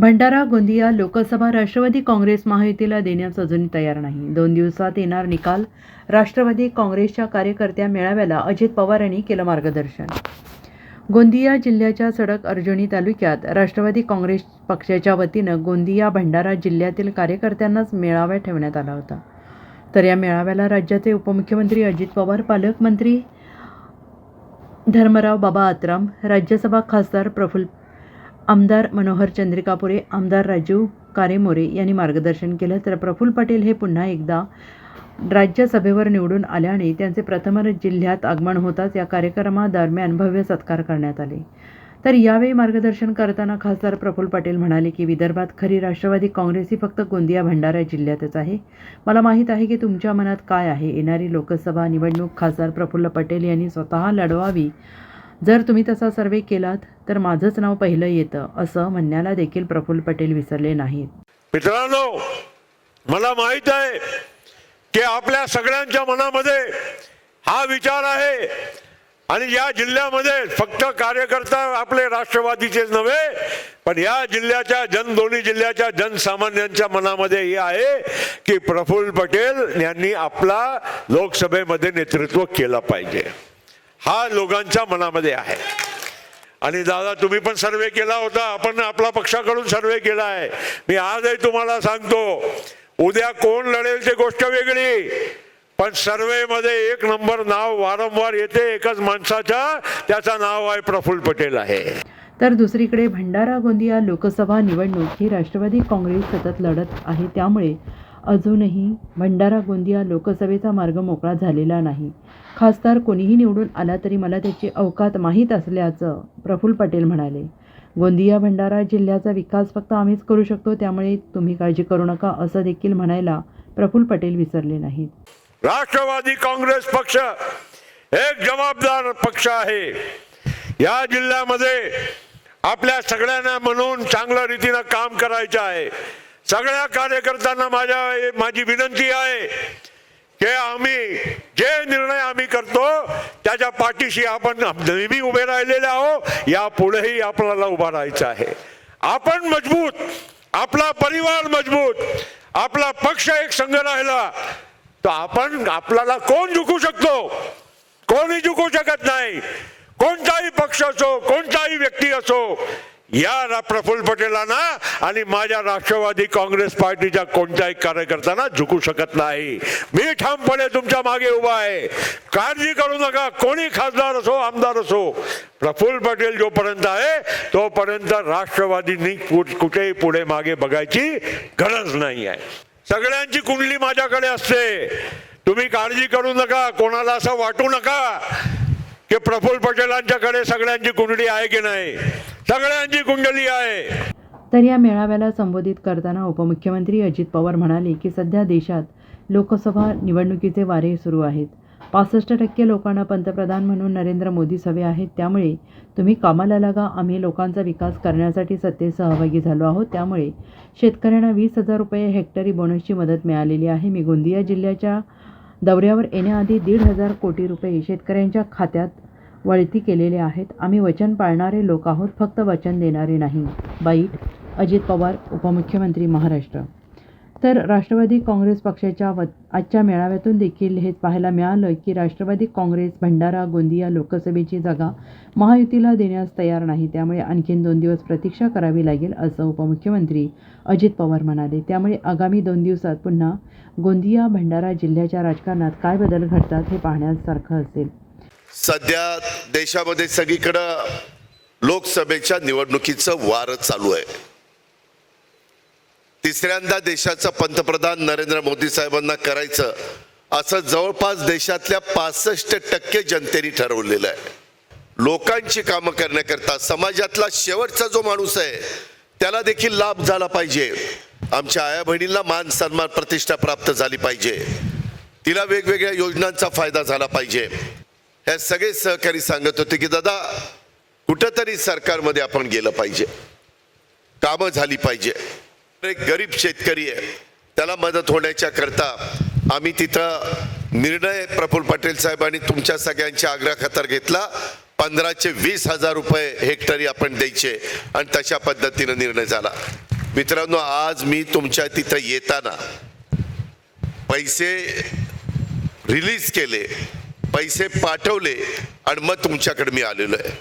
भंडारा गोंदिया लोकसभा राष्ट्रवादी काँग्रेस महायुतीला देण्यास अजूनही तयार नाही. दोन दिवसात येणार निकाल. राष्ट्रवादी काँग्रेसच्या कार्यकर्त्या मेळाव्याला अजित पवार यांनी केलं मार्गदर्शन. गोंदिया जिल्ह्याच्या सडक अर्जुनी तालुक्यात राष्ट्रवादी काँग्रेस पक्षाच्या वतीनं गोंदिया भंडारा जिल्ह्यातील कार्यकर्त्यांनाच मेळावा ठेवण्यात आला होता. तर या मेळाव्याला राज्याचे उपमुख्यमंत्री अजित पवार पालकमंत्री धर्मराव बाबा आत्राम राज्यसभा खासदार प्रफुल्ल आमदार मनोहर चंद्रिकापुरे आमदार राजीव कारेमोरे यांनी मार्गदर्शन केलं. तर प्रफुल्ल पटेल हे पुन्हा एकदा राज्यसभेवर निवडून आल्याने त्यांचे प्रथमच जिल्ह्यात आगमन होताच या कार्यक्रमादरम्यान भव्य सत्कार करण्यात आले. तर यावेळी मार्गदर्शन करताना खासदार प्रफुल्ल पटेल म्हणाले की विदर्भात खरी राष्ट्रवादी काँग्रेस ही फक्त गोंदिया भंडारा जिल्ह्यातच आहे. मला माहीत आहे की तुमच्या मनात काय आहे? येणारी लोकसभा निवडणूक खासदार प्रफुल्ल पटेल यांनी स्वतः लढवावी जर तुम्ही तसा सर्वे केलात तर माझंच नाव पहिलं येतं असं म्हणण्याला देखील प्रफुल्ल पटेल विसरले नाहीत. मित्रांनो मला माहीत आहे की आपल्या सगळ्यांच्या मनामध्ये हा विचार आहे आणि या जिल्ह्यामध्ये फक्त कार्यकर्ता आपले राष्ट्रवादीचेच नव्हे पण या जिल्ह्याच्या जन दोन्ही जिल्ह्याच्या जनसामान्यांच्या मनामध्ये हे आहे की प्रफुल्ल पटेल यांनी आपला लोकसभेमध्ये नेतृत्व केलं पाहिजे. हा लोकांच्या मनामध्ये आहे. आणि दादा तुम्ही पण सर्वे केला होता. आपण आपला पक्षाकडून सर्वे केला आहे. मी आजही तुम्हाला सांगतो उद्या कोण लढेल ते गोष्ट वेगळी. पण सर्वे मध्ये एक नंबर नाव वारंवार येते एकाच माणसाच्या त्याचं नाव आहे प्रफुल्ल पटेल आहे. तर दुसरीकडे भंडारा गोंदिया लोकसभा निवडणूक ही राष्ट्रवादी काँग्रेस सतत लढत आहे त्यामुळे अजूनही भंडारा गोंदिया लोकसभेचा मार्ग मोकळा झालेला नाही. खासदार कोणीही निवडून आला तरी मला त्याची अवकात माहीत असल्याचं प्रफुल्ल पटेल म्हणाले. गोंदिया भंडारा जिल्ह्याचा विकास फक्त आम्हीच करू शकतो त्यामुळे तुम्ही काळजी करू नका असं देखील म्हणायला प्रफुल्ल पटेल विसरले नाहीत. राष्ट्रवादी काँग्रेस पक्ष एक जबाबदार पक्ष आहे. या जिल्ह्यामध्ये आपल्या सगळ्यांना म्हणून चांगल्या रीतीनं काम करायचं आहे. सगळ्या कार्यकर्त्यांना माझ्या माझी विनंती आहे की आम्ही जे निर्णय आम्ही करतो त्याच्या पाठीशी आपण नेहमी उभे राहिलेले आहो या पुढेही आपल्याला उभा राहायचं आहे. आपण मजबूत आपला परिवार मजबूत आपला पक्ष एक संघ राहिला तर आपण आपल्याला कोण झुकू शकतो? कोणी झुकू शकत नाही. कोणताही पक्ष असो कोणताही व्यक्ती असो या प्रफुल्ल पटेलांना आणि माझ्या राष्ट्रवादी काँग्रेस पार्टीच्या कोणत्याही कार्यकर्त्यांना झुकू शकत नाही. मी ठामपणे तुमच्या मागे उभा आहे. काळजी करू नका. कोणी खासदार असो आमदार असो प्रफुल्ल पटेल जोपर्यंत आहे तोपर्यंत राष्ट्रवादींनी कुठेही पुढे मागे बघायची गरज नाही आहे. सगळ्यांची कुंडली माझ्याकडे असते. तुम्ही काळजी करू नका. कोणाला असं वाटू नका की प्रफुल्ल पटेलांच्याकडे सगळ्यांची कुंडली आहे की नाही. सगळ्यांची कुंडली आहे. तर या मेळाव्याला संबोधित करताना उपमुख्यमंत्री अजित पवार म्हणाले की सध्या देशात लोकसभा निवडणुकीचे वारे सुरू आहेत. पासष्ट टक्के लोकांना पंतप्रधान म्हणून नरेंद्र मोदीच हवे आहेत. त्यामुळे तुम्ही कामाला लागा. आम्ही लोकांचा विकास करण्यासाठी सत्तेत सहभागी झालो आहोत. त्यामुळे शेतकऱ्यांना वीस हजार रुपये हेक्टरी बोनसची मदत मिळालेली आहे. मी गोंदिया जिल्ह्याच्या दौऱ्यावर येण्याआधी दीड हजार कोटी रुपये शेतकऱ्यांच्या खात्यात वळती केलेले आहेत. आम्ही वचन पाळणारे लोक आहोत. फक्त वचन देणारे नाही. बाईट अजित पवार उपमुख्यमंत्री महाराष्ट्र. तर राष्ट्रवादी काँग्रेस पक्षाच्या व आजच्या मेळाव्यातून देखील हे पाहायला मिळालं की राष्ट्रवादी काँग्रेस भंडारा गोंदिया लोकसभेची जागा महायुतीला देण्यास तयार नाही. त्यामुळे आणखीन दोन दिवस प्रतीक्षा करावी लागेल असं उपमुख्यमंत्री अजित पवार म्हणाले. त्यामुळे आगामी दोन दिवसात पुन्हा गोंदिया भंडारा जिल्ह्याच्या राजकारणात काय बदल घडतात हे पाहण्यासारखं असेल. सध्या देशामध्ये सगळीकडं लोकसभेच्या निवडणुकीचं वार चालू आहे. तिसऱ्यांदा देशाचं पंतप्रधान नरेंद्र मोदी साहेबांना करायचं असं जवळपास देशातल्या पासष्ट टक्के जनतेने ठरवलेलं आहे. लोकांची कामं करण्याकरता समाजातला शेवटचा जो माणूस आहे त्याला देखील लाभ झाला पाहिजे. आमच्या आया बहिणींना मान सन्मान प्रतिष्ठा प्राप्त झाली पाहिजे. तिला वेगवेगळ्या योजनांचा फायदा झाला पाहिजे. हे सगळे सहकारी सांगत होते की दादा कुठंतरी सरकारमध्ये आपण गेलं पाहिजे. कामं झाली पाहिजे. एक गरीब शेतकरी आहे. त्याला मदत होण्याच्या करता आम्ही तिथं निर्णय प्रफुल्ल पटेल साहेबांनी तुमच्या सगळ्यांच्या खतर घेतला. पंधराचे वीस हजार रुपये हेक्टरी आपण द्यायचे आणि तशा पद्धतीनं निर्णय झाला. मित्रांनो आज मी तुमच्या तिथं येताना पैसे रिलीज केले. पैसे पाठवले आणि मग तुमच्याकडे मी आलेलो आहे.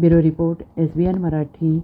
Bureau report S B N Marathi.